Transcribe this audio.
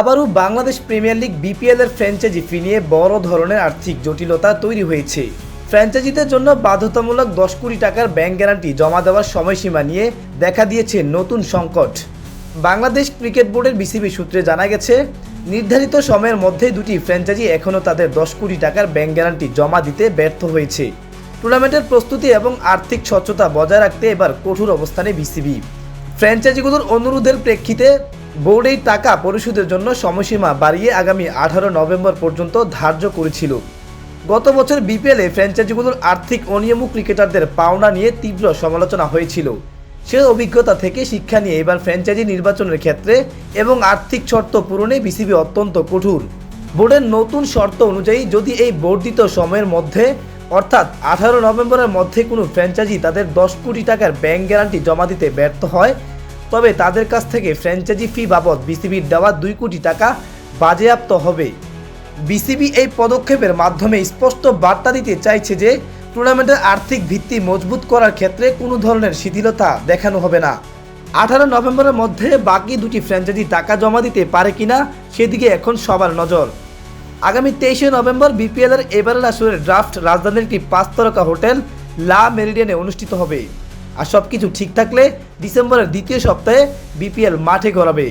আবারও Bangladesh premier league BPL এর franchise fee নিয়ে বড় ধরনের আর্থিক জটিলতা তৈরি হয়েছে। ফ্র্যাঞ্চাইজিদের জন্য বাধ্যতামূলক দশ কোটি টাকার ব্যাংক গ্যারান্টি জমা দেওয়ার সময়সীমা নিয়ে দেখা দিয়েছে নতুন সংকট। বাংলাদেশ ক্রিকেট বোর্ডের বিসিবি সূত্রে জানা গেছে, নির্ধারিত সময়ের মধ্যে দুটি ফ্র্যাঞ্চাইজি এখনও তাদের দশ কোটি টাকার ব্যাংক গ্যারান্টি জমা দিতে ব্যর্থ হয়েছে। টুর্নামেন্টের প্রস্তুতি এবং আর্থিক স্বচ্ছতা বজায় রাখতে এবার কঠোর অবস্থানে বিসিবি। ফ্র্যাঞ্চাইজিগুলোর অনুরোধের প্রেক্ষিতে বোর্ড এই টাকা পরিশোধের জন্য সময়সীমা বাড়িয়ে আগামী আঠারো নভেম্বর পর্যন্ত ধার্য করেছিল। গত বছর বিপিএলে ফ্র্যাঞ্চাইজিগুলোর আর্থিক অনিয়ম ক্রিকেটারদের পাওনা নিয়ে তীব্র সমালোচনা হয়েছিল। সে অভিজ্ঞতা থেকে শিক্ষা নিয়ে এবার ফ্র্যাঞ্চাইজি নির্বাচনের ক্ষেত্রে এবং আর্থিক শর্ত পূরণে বিসিবি অত্যন্ত কঠোর। বোর্ডের নতুন শর্ত অনুযায়ী যদি এই বর্ধিত সময়ের মধ্যে, অর্থাৎ আঠারো নভেম্বরের মধ্যে কোনো ফ্র্যাঞ্চাইজি তাদের দশ কোটি টাকার ব্যাংক গ্যারান্টি জমা দিতে ব্যর্থ হয় তবে তাদের কাছ থেকে ফ্র্যাঞ্চাইজি ফি বাবদ বিসিবির দেওয়া দুই কোটি টাকা বাজেয়াপ্ত হবে। বিসিবি এই পদক্ষেপের মাধ্যমে স্পষ্ট বার্তা দিতে চাইছে যে, টুর্নামেন্টের আর্থিক ভিত্তি মজবুত করার ক্ষেত্রে কোনো ধরনের শিথিলতা দেখানো হবে না। আঠারো নভেম্বরের মধ্যে বাকি দুটি ফ্র্যাঞ্চাইজি টাকা জমা দিতে পারে কিনা, সেদিকে এখন সবার নজর। আগামী তেইশে নভেম্বর বিপিএল এর এবারের আসরের ড্রাফট রাজধানীর একটি পাঁচ হোটেল লা মেরিডিয়ানে অনুষ্ঠিত হবে। আর সব কিছু ঠিক থাকলে ডিসেম্বরের দ্বিতীয় সপ্তাহে বিপিএল মাঠে গড়াবে।